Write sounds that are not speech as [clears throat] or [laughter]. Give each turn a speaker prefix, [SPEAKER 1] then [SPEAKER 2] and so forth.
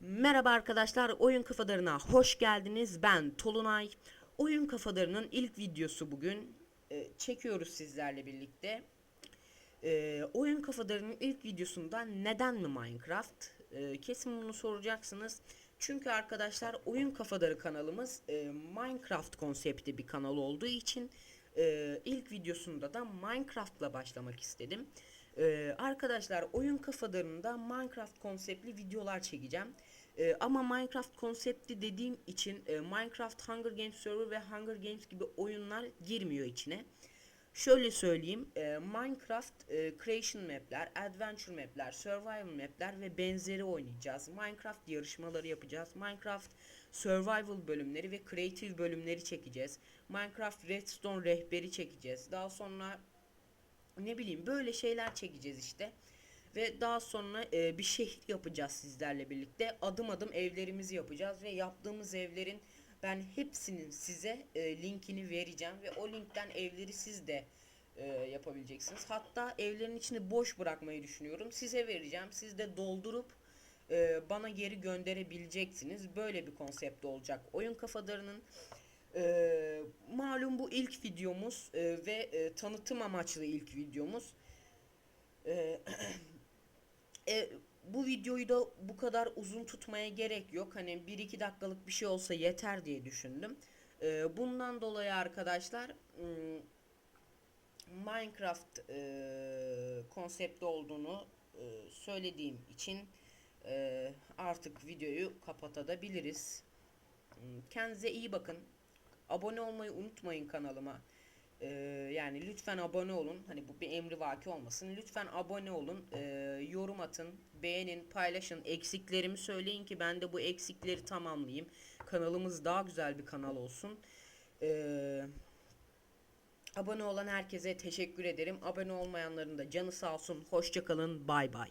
[SPEAKER 1] Merhaba arkadaşlar, Oyun Kafadarı'na hoş geldiniz. Ben Tolunay. Oyun Kafadarı'nın ilk videosu bugün. Ee, çekiyoruz sizlerle birlikte. Ee, Oyun Kafadarı'nın ilk videosunda neden mi Minecraft? Ee, kesin bunu soracaksınız. Çünkü arkadaşlar Oyun Kafadarı kanalımız e, Minecraft konsepti bir kanal olduğu için e, ilk videosunda da Minecraft'la başlamak istedim. Ee, arkadaşlar oyun kafalarında Minecraft konseptli videolar çekeceğim. Ee, ama Minecraft konsepti dediğim için e, Minecraft Hunger Games Server ve Hunger Games gibi oyunlar girmiyor içine. Şöyle söyleyeyim, e, Minecraft e, Creation Map'ler, Adventure Map'ler, Survival Map'ler ve benzeri oynayacağız. Minecraft yarışmaları yapacağız. Minecraft Survival bölümleri ve Creative bölümleri çekeceğiz. Minecraft Redstone rehberi çekeceğiz. Daha sonra ne bileyim böyle şeyler çekeceğiz işte. Ve daha sonra e, bir şehir yapacağız sizlerle birlikte. Adım adım evlerimizi yapacağız ve yaptığımız evlerin ben hepsinin size e, linkini vereceğim ve o linkten evleri siz de e, yapabileceksiniz. Hatta evlerin içini boş bırakmayı düşünüyorum. Size vereceğim. Siz de doldurup e, bana geri gönderebileceksiniz. Böyle bir konsept olacak. Oyun kafadarının ee, malum bu ilk videomuz e, ve e, tanıtım amaçlı ilk videomuz. Ee, [clears throat] e, bu videoyu da bu kadar uzun tutmaya gerek yok. Hani 1-2 dakikalık bir şey olsa yeter diye düşündüm. Ee, bundan dolayı arkadaşlar hmm, Minecraft e, konsepti olduğunu e, söylediğim için e, artık videoyu kapatabiliriz. Hmm, Kendinize iyi bakın. Abone olmayı unutmayın kanalıma. Ee, yani lütfen abone olun. Hani bu bir emri vaki olmasın. Lütfen abone olun. Ee, yorum atın. Beğenin, paylaşın. Eksiklerimi söyleyin ki ben de bu eksikleri tamamlayayım. Kanalımız daha güzel bir kanal olsun. Ee, abone olan herkese teşekkür ederim. Abone olmayanların da canı sağ olsun. Hoşçakalın. Bay bay.